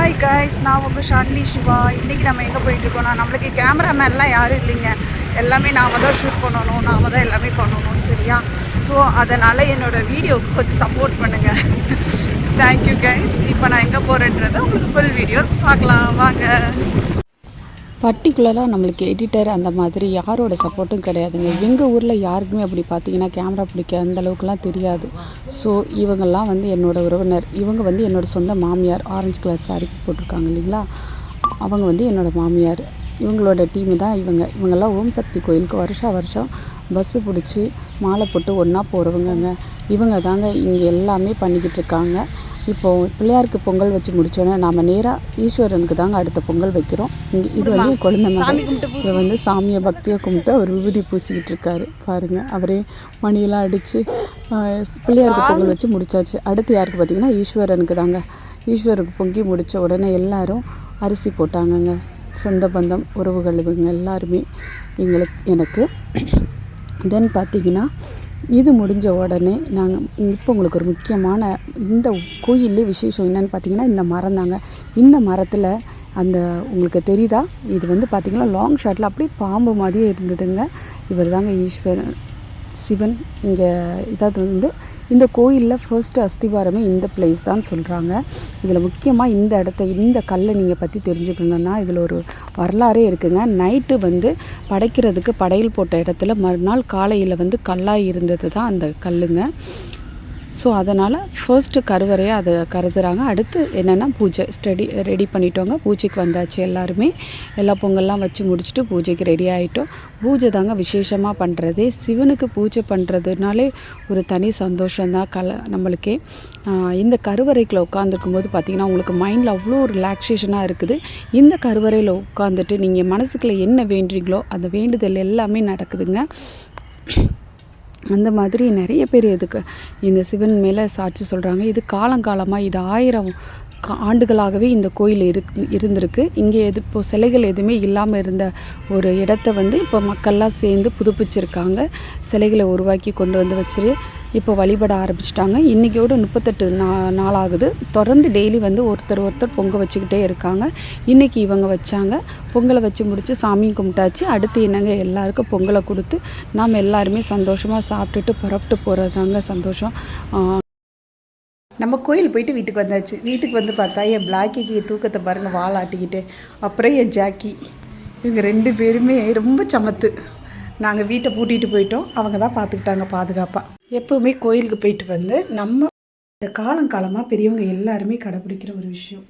Hi guys நான் உங்கள் ஷான்லி சிவா. இன்றைக்கி நம்ம எங்கே போயிட்டுருக்கோம்னா நம்மளுக்கு கேமராமேன்லாம் யாரும் இல்லைங்க. எல்லாமே நாம் தான் ஷூட் பண்ணணும் நாம் தான் எல்லாமே பண்ணணும் சரியா? ஸோ அதனால் என்னோடய வீடியோவுக்கு கொஞ்சம் சப்போர்ட் பண்ணுங்கள் தேங்க்யூ கைஸ் இப்போ நான் எங்கே போகிறேன்றதை உங்களுக்கு ஃபுல் வீடியோஸ் பார்க்கலாம். வாங்க. பர்டிகுலராக நம்மளுக்கு எடிட்டர் அந்த மாதிரி யாரோட சப்போர்ட்டும் கிடையாதுங்க. எங்கள் ஊரில் யாருக்குமே அப்படி பார்த்தீங்கன்னா கேமரா பிடிக்க அந்த அளவுக்குலாம் தெரியாது. ஸோ இவங்கெல்லாம் வந்து என்னோடய உறவினர். இவங்க வந்து என்னோடய சொந்த மாமியார் ஆரஞ்சு கலர் சாரி போட்டிருக்காங்க இல்லைங்களா? அவங்க வந்து என்னோடய மாமியார். இவங்களோட டீமு தான் இவங்க. இவங்கெல்லாம் ஓம் சக்தி கோயிலுக்கு வருஷா வருஷம் பஸ்ஸு பிடிச்சி மாலை போட்டு ஒன்றா போகிறவங்கங்க இவங்க தாங்க இங்கே எல்லாமே பண்ணிக்கிட்டு இருக்காங்க. இப்போது பிள்ளையாருக்கு பொங்கல் வச்சு முடிச்சோன்னே நாம் நேராக ஈஸ்வரனுக்கு தாங்க அடுத்த பொங்கல் வைக்கிறோம். இங்கே இது வந்து குழந்தை மகன் இவர் வந்து சாமியை பக்தியை கும்பிட்டு அவர் விபூதி பூசிக்கிட்டு இருக்காரு. பாருங்கள் அவரே மணியெல்லாம் அடித்து பிள்ளையாருக்கு பொங்கல் வச்சு முடிச்சாச்சு. அடுத்து யாருக்கு பார்த்தீங்கன்னா ஈஸ்வரனுக்கு தாங்க. ஈஸ்வருக்கு பொங்கி முடித்த உடனே எல்லாரும் அரிசி போட்டாங்கங்க. சொந்த பந்தம் உறவுகள் இவங்க எல்லாருமே எங்களுக்கு எனக்கு. தென் பார்த்தீங்கன்னா இது முடிஞ்ச உடனே நாங்கள் இப்போ உங்களுக்கு ஒரு முக்கியமான இந்த கோயிலே விசேஷம் என்னன்னு பார்த்தீங்கன்னா இந்த மரம் தாங்க. இந்த மரத்தில் அந்த உங்களுக்கு தெரியுதா? இது வந்து பார்த்திங்கன்னா லாங் ஷாட்டில் அப்படியே பாம்பு மாதிரியே இருந்ததுங்க. இவர் தாங்க ஈஸ்வரன். சிவன் இங்கே இதாவது வந்து இந்த கோயிலில் ஃபர்ஸ்ட்டு அஸ்திவாரமே இந்த பிளேஸ் தான் சொல்கிறாங்க இதில் முக்கியமாக இந்த இடத்த இந்த கல்லை நீங்கள் பற்றி தெரிஞ்சுக்கணுன்னா இதில் ஒரு வரலாறே இருக்குங்க. நைட்டு வந்து படைக்கிறதுக்கு படையல் போட்ட இடத்துல மறுநாள் காலையில் வந்து கல்லாக இருந்தது தான் அந்த கல்லுங்க. ஸோ அதனால் ஃபர்ஸ்ட்டு கருவறையாக அதை கருதுறாங்க. அடுத்து என்னென்னா பூஜை. ஸ்டடி ரெடி பண்ணிட்டோங்க. பூஜைக்கு வந்தாச்சு எல்லாருமே. எல்லா பொங்கல்லாம் வச்சு முடிச்சுட்டு பூஜைக்கு ரெடி ஆகிட்டோம் பூஜை தாங்க விசேஷமாக பண்ணுறதே சிவனுக்கு பூஜை பண்ணுறதுனாலே ஒரு தனி சந்தோஷம்தான் கல நம்மளுக்கே. இந்த கருவறைக்குள்ள உட்காந்துருக்கும் போது பார்த்திங்கன்னா உங்களுக்கு மைண்டில் அவ்வளோ ரிலாக்ஸேஷனாக இருக்குது. இந்த கருவறையில் உட்காந்துட்டு நீங்கள் மனசுக்குள்ளே என்ன வேண்டுறீங்களோ அந்த வேண்டுதல் எல்லாமே நடக்குதுங்க. அந்த மாதிரி நிறைய பேர் இதுக்கு இந்த சிவன் மேலே சாட்சி சொல்கிறாங்க இது காலங்காலமாக இது ஆயிரம் கா- ஆண்டுகளாகவே இந்த கோயில் இருக் இருந்திருக்கு. இங்கே எது இப்போ சிலைகள் எதுவுமே இல்லாமல் இருந்த ஒரு இடத்த வந்து இப்போ மக்கள்லாம் சேர்ந்து புதுப்பிச்சிருக்காங்க. சிலைகளை உருவாக்கி கொண்டு வந்து வச்சு இப்போ வழிபட ஆரம்பிச்சிட்டாங்க. இன்றைக்கியோட முப்பத்தெட்டு நா நாளாகுது. தொடர்ந்து டெய்லி வந்து ஒருத்தர் ஒருத்தர் பொங்கல் வச்சுக்கிட்டே இருக்காங்க. இன்றைக்கி இவங்க வச்சாங்க. பொங்கலை வச்சு முடித்து சாமியும் கும்பிட்டாச்சு. அடுத்து என்னங்க எல்லாருக்கும் பொங்கலை கொடுத்து நாம் எல்லாருமே சந்தோஷமாக சாப்பிட்டுட்டு புறப்பட்டு போகிறது தாங்க சந்தோஷம் நம்ம கோயில் போயிட்டு வீட்டுக்கு வந்தாச்சு. வீட்டுக்கு வந்து பார்த்தா என் பிளாக்கிக்கு தூக்கத்தை பாருங்கள் வாழாட்டிக்கிட்டே அப்புறம் என் ஜாக்கி. இவங்க ரெண்டு பேருமே ரொம்ப சமத்து. நாங்கள் வீட்டை பூட்டிகிட்டு போயிட்டோம். அவங்க தான் பார்த்துக்கிட்டாங்க பாதுகாப்பாக எப்போவுமே கோயிலுக்கு போயிட்டு வந்து நம்ம இந்த காலம் காலமாக பெரியவங்க எல்லாருமே கடைப்பிடிக்கிற ஒரு விஷயம்.